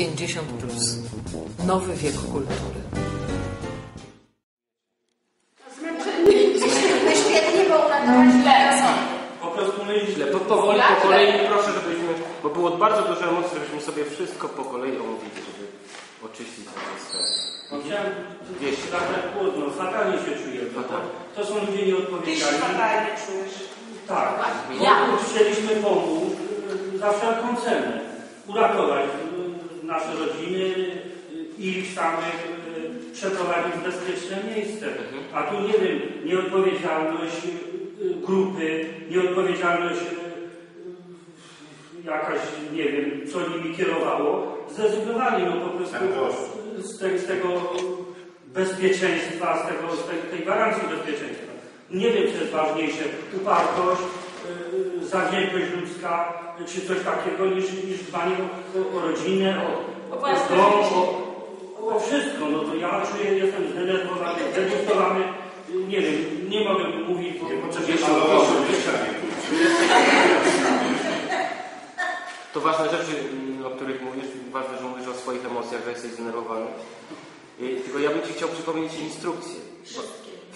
50 plus. Nowy wiek kultury. Świetnie, bo. Po prostu my źle. Po, powoli, po kolei proszę, żebyśmy, bo było bardzo dużo emocji, żebyśmy sobie wszystko po kolei omówili, żeby oczyścić tę sferę. No chciałem Wieści. tak jak płodno, fatalnie się czuję. To, to, to są ludzie Ty się nieodpowiedzialni. fatalnie czujesz. Tak. Ja. Bo chcieliśmy pomóc y, za wszelką cenę. Uratować nasze rodziny, y, ich samych, y, przeprowadzić w bezpieczne miejsce. A tu nie wiem, nieodpowiedzialność y, grupy, nieodpowiedzialność jakaś, nie wiem, co nimi kierowało, zrezygnowali no po prostu z, te, z tego bezpieczeństwa, z, tego, z tej, tej gwarancji bezpieczeństwa. Nie wiem, co jest ważniejsze, upartość, zawziętość ludzka, czy coś takiego, niż, niż dbanie o, o rodzinę, o, o, o dom, o, o wszystko. No to ja czuję, jestem zdenerwowany, zdegustowany, nie wiem, nie mogę mówić, bo... To ważne rzeczy, mm, o których mówisz, ważne, że mówisz o swoich emocjach, że jesteś zdenerwowany. Y, Tylko ja bym Ci chciał przypomnieć instrukcję.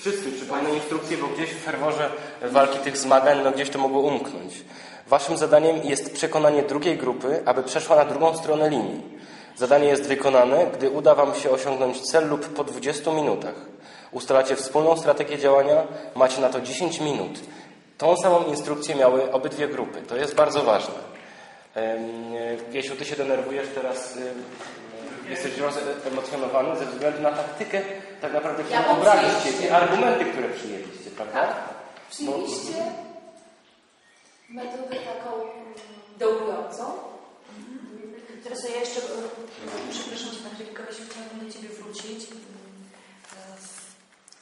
Wszystkim. Przypomnę instrukcję, bo gdzieś w ferworze walki tych zmagań, no gdzieś to mogło umknąć. Waszym zadaniem jest przekonanie drugiej grupy, aby przeszła na drugą stronę linii. Zadanie jest wykonane, gdy uda Wam się osiągnąć cel lub po 20 minutach. Ustalacie wspólną strategię działania, macie na to 10 minut. Tą samą instrukcję miały obydwie grupy. To jest bardzo ważne. Wiesiu, ty się denerwujesz teraz, e, jesteś rozemocjonowany ze względu na taktykę, tak naprawdę, którą Ja obraliście, te argumenty, które przyjęliście, prawda? Tak. Przyjęliście metodę taką dołującą. Teraz ja jeszcze, e, przepraszam Cię Patryka, właśnie chciałabym do Ciebie wrócić. E,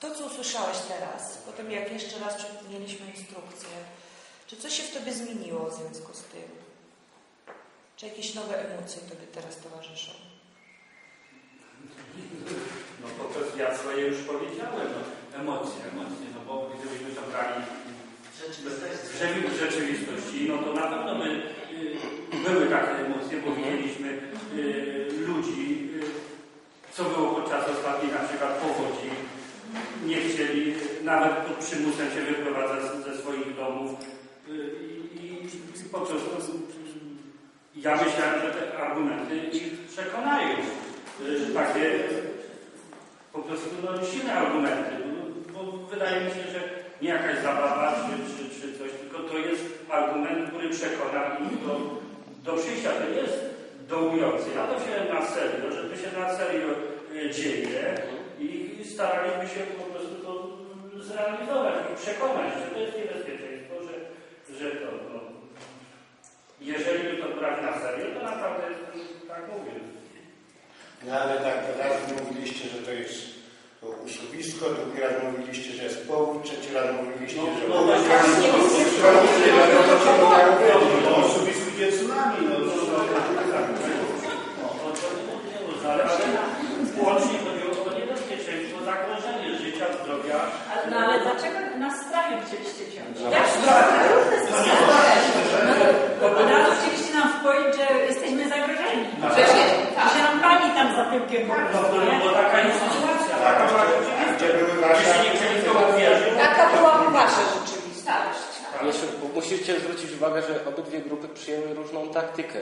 To, co usłyszałeś teraz, potem jak jeszcze raz mieliśmy instrukcję, czy coś się w Tobie zmieniło w związku z tym? Czy jakieś nowe emocje Tobie teraz towarzyszą? No po prostu ja swoje już powiedziałem, no, emocje, emocje, no bo gdybyśmy to brali w rzeczy- w rzeczywistości, no to na pewno by y, były takie emocje, bo widzieliśmy y, ludzi, y, co było podczas ostatniej na przykład powodzi, nie chcieli, nawet pod przymusem się wyprowadzać ze swoich domów. I, i po prostu ja myślałem, że te argumenty ich takie po prostu no, silne argumenty, bo, wydaje mi się, że nie jakaś zabawa czy, czy, czy coś, tylko to jest argument, który przekona ich do, do przyjścia. To jest dołujący. Ja to się na serio, że to się na serio dzieje i staraliśmy się po prostu to zrealizować i przekonać, że to jest niebezpieczeństwo, że, że to, no, jeżeli by to brać na serio, to naprawdę tak mówię. No ale tak, raz mówiliście, że to jest usługisko, drugi raz mówiliście, że jest powód, trzeci raz mówiliście, No, że... no To usługisko idzie tsunami, no to... No, ale, łącznie chodziło o niebezpieczeństwo, zagrożenie życia, zdrowia. Ale, no ale dlaczego na strachy chcieliście wziąć? No Jak strachy? Różne są strachy. No, od razu chcieliście nam wpoić, że jesteśmy zagrożeni. Że się, I że nam pani tam za tyłkiem po No, bo taka jest sytuacja. Tak, Taka była rzeczywistość. wasze... nie to. Jaka byłaby Wasza rzeczywistość? Jeszcze musicie zwrócić uwagę, że obydwie grupy przyjęły różną taktykę.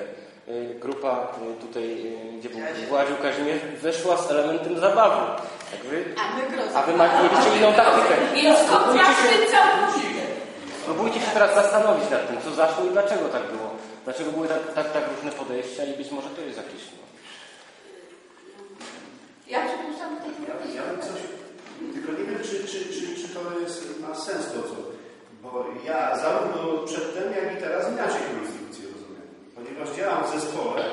Y, Grupa y, tutaj, y, gdzie był Władził Kazimierz, weszła z elementem zabawy. Tak wy, a wy mieliście inną taktykę. Spróbujcie się, spróbujcie się teraz zastanowić nad tym, co zaszło i dlaczego tak było. Dlaczego były tak, tak, tak różne podejścia i być może to jest jakieś... No. Ja przepraszam, to Ja, ja bym coś, tylko nie wiem, czy, czy, czy, czy to jest, ma sens to, co... Bo ja zarówno przedtem, jak i teraz inaczej tę instrukcję rozumiem. Ponieważ działam w zespole,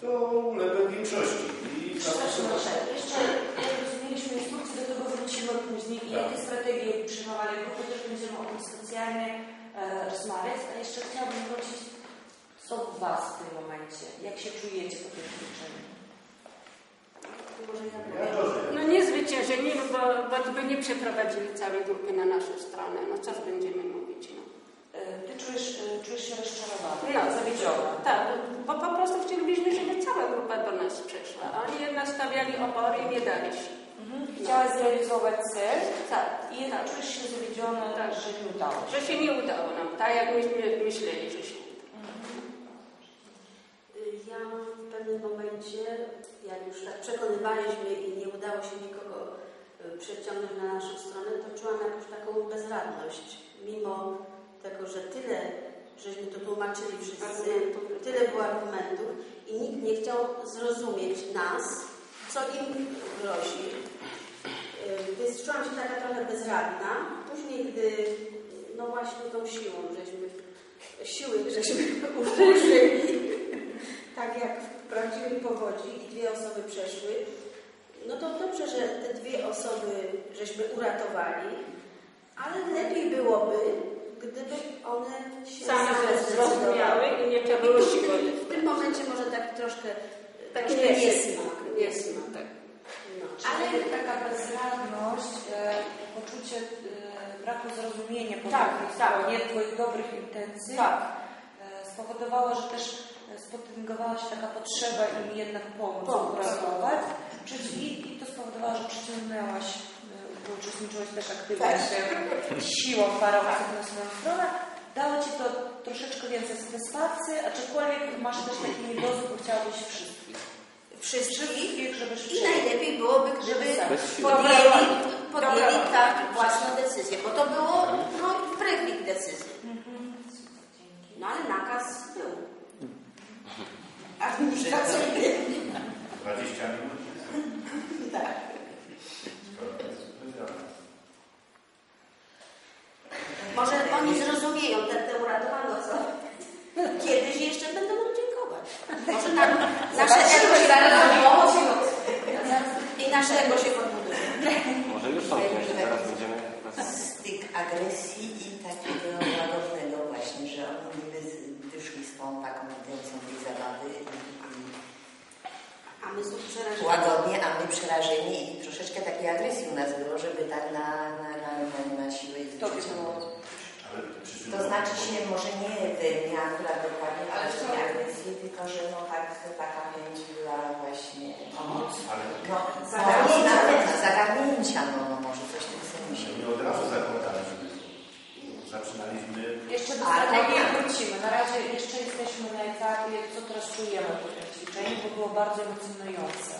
to uległem większości. I Przepraszam, proszę, jeszcze jak rozumieliśmy instrukcję, do tego wrócimy później i jakie strategie przyjmowały grupy, też będziemy o tym specjalnie e, rozmawiać, a jeszcze chciałabym wrócić, co w Was w tym momencie, jak się czujecie po tym ćwiczeniu? Może ja Ja dobrze. No nie zwyciężeni, no bo, bo by nie przeprowadzili całej grupy na naszą stronę. No co będziemy mówić, no. E, Ty czujesz, e, czujesz się rozczarowany, No. zawiedziona. Tak, bo po prostu chcielibyśmy, żeby cała grupa do nas przyszła. Oni jednak stawiali opory i nie dali się. Mhm. Chciałaś zrealizować cel Tak, i jednak czujesz się zawiedziona, Tak. że nie udało się. że się nie udało nam, tak jak myśmy myśleli, że się uda. Ja w pewnym momencie, jak już tak przekonywaliśmy i nie udało się nikogo y, przeciągnąć na naszą stronę, to czułam jakąś taką bezradność. Mimo tego, że tyle żeśmy to tłumaczyli wszyscy, tyle było argumentów i nikt nie chciał zrozumieć nas, co im grozi. Y, Więc czułam się taka trochę bezradna. Później, gdy no właśnie tą siłą, żeśmy siły, żeśmy użyli, tak jak w prawdziwej powodzi i dwie osoby przeszły, no to dobrze, że te dwie osoby żeśmy uratowali, ale lepiej byłoby, gdyby one się Same zrozumiały i nie trzeba było siły. W tym momencie może tak troszkę Tak troszkę nie niesmak. Niesmak, tak. No, Ale ale taka bezradność, e, poczucie e, braku zrozumienia po Tak, tak. stronie, Twoich dobrych intencji tak. e, spowodowało, że też e, spotęgowała się taka potrzeba im jednak pomóc, Pomóc. uratować. Przyci- I, I to spowodowało, że przyciągnęłaś, e, uczestniczyłaś też aktywnie Tak. siłą parowców na swoją stronę. Dało Ci to troszeczkę więcej satysfakcji, aczkolwiek masz też taki niedozór, bo chciałabyś wszystkich. Wszystkich. Żebyś I najlepiej byłoby, siły. podjęli, podjęli tak własną decyzję, bo to było no, wbrew ich decyzji. No ale nakaz był. Administracyjny. 20 minut. Tak. Może oni zrozumieją tę tę uratowaną osobę. Kiedyś jeszcze będą nam dziękować. Może nam nasze ego się podbuduje. I nasze ego się podbuduje. Może już są, że teraz będziemy... styk agresji i takiego łagodnego właśnie, że oni niby z- wyszli z tą taką intencją tej zabawy i, A my znów i łagodnie, a my przerażeni i troszeczkę takiej agresji u nas było, żeby tak na, na, na, na, na siłę ich To by wyciągnąć. Ale przy czym To znaczy się może nie mnie akurat dokładnie ale nie agresji, tylko że no tak, taka chęć była właśnie pomoc, no, zagarnięcia, zagarnięcia, no, no może coś w tym sensie. nie od razu zakładaliśmy. Zaczynaliśmy Jeszcze do Ale strategii tak. wrócimy. Na razie jeszcze jesteśmy na etapie, co teraz czujemy po tym ćwiczeniu, bo było bardzo emocjonujące.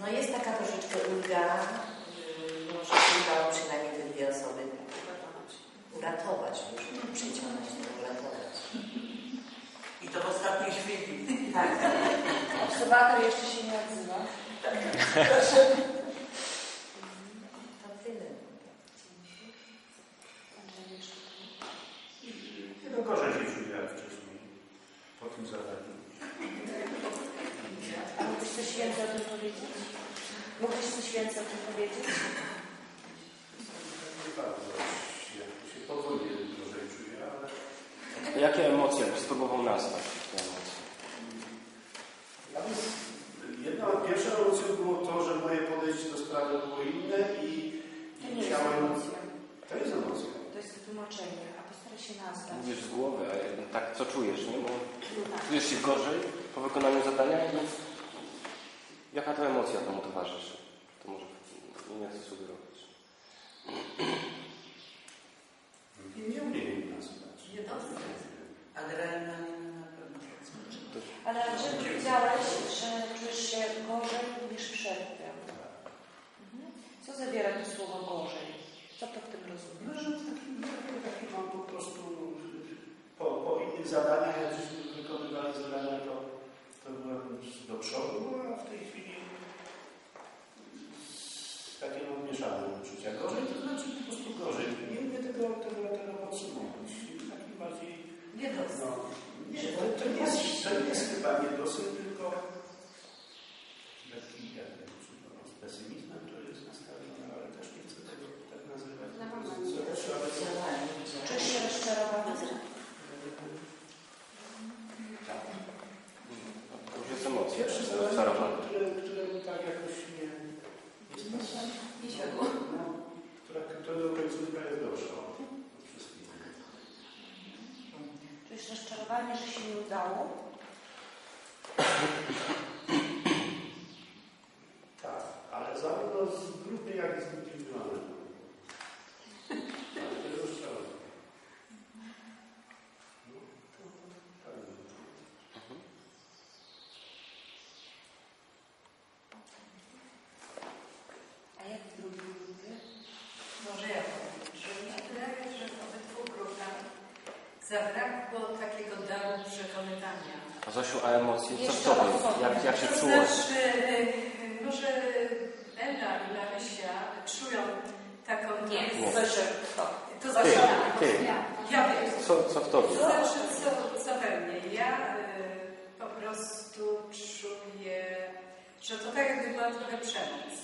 No jest taka troszeczkę ulga, yy, no, że się udało przynajmniej te dwie osoby uratować, już nie przyciągnąć, tylko uratować. I to w ostatniej chwili. Tak. Obserwator jeszcze się nie odzywa. To tyle. Tylko gorzej się czuję jak wcześniej. Po tym zadaniu. A mógłbyś coś więcej o tym powiedzieć? Mógłbyś coś więcej o tym powiedzieć? Nie bardzo się, się powoli gorzej czuję, ale Jakie emocje? Jakbyś spróbował nazwać te emocje? Ja bym, jedną, pierwszą emocją było to, że moje podejście do sprawy było inne i, To i nie jest chciałem... emocja. To jest emocja. To jest wytłumaczenie, a postaraj się nazwać. Mówisz z głowy, a jednak tak co czujesz, nie? Bo No tak. czujesz się gorzej po wykonaniu zadania, więc jaka to emocja temu towarzyszy? To może nie chcę sugerować. Nie umiem. Ale że powiedziałeś, że czujesz się gorzej niż przedtem. Mhm. Co zawiera to słowo gorzej? Co to w tym No, rozumiesz? że taki, taki mam po prostu po, po innych zadaniach, jak żeśmy wykonywali zadania, to, to byłem do przodu, a w tej chwili z takim mieszanym uczucia. Gorzej to znaczy po prostu gorzej. Nie umiem tego, tego, tego podsumować. Taki bardziej Nie to. No, nie, to, to, nie jest, to nie jest chyba niedosyt, tylko taki, jak to no, z pesymizmem to jest nastawione, ale też nie chcę tego tak nazywać. Na pewno To nie. jest- trzeba by to- Emocjonalnie widziałam. Czujesz się rozczarowany? To już jest emocja, Pierwsze jest zadanie, rozczarowany. które, które mi tak jakoś nie, nie spasowało. Nie światło. No, która, którego końcówka jest gorsza od wszystkich. Czujesz rozczarowanie, że się nie udało? takiego daru przekonywania. A Zosiu, a emocje? Co w tobie? Jak, jak się To czułaś? znaczy, e, może Ela i Marysia czują taką... Nie, to. Znaczy, ty. ja wiem. Co, co w tobie? To znaczy, co, co we mnie? Ja e, po prostu czuję, że to tak jakby była trochę przemoc.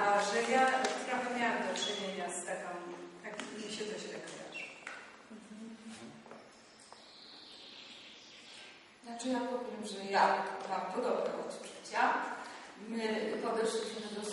A że ja trochę miałam do czynienia z taką, tak mi się to źle kojarzy. to ja powiem, że ja mam podobne odczucia. My podeszliśmy do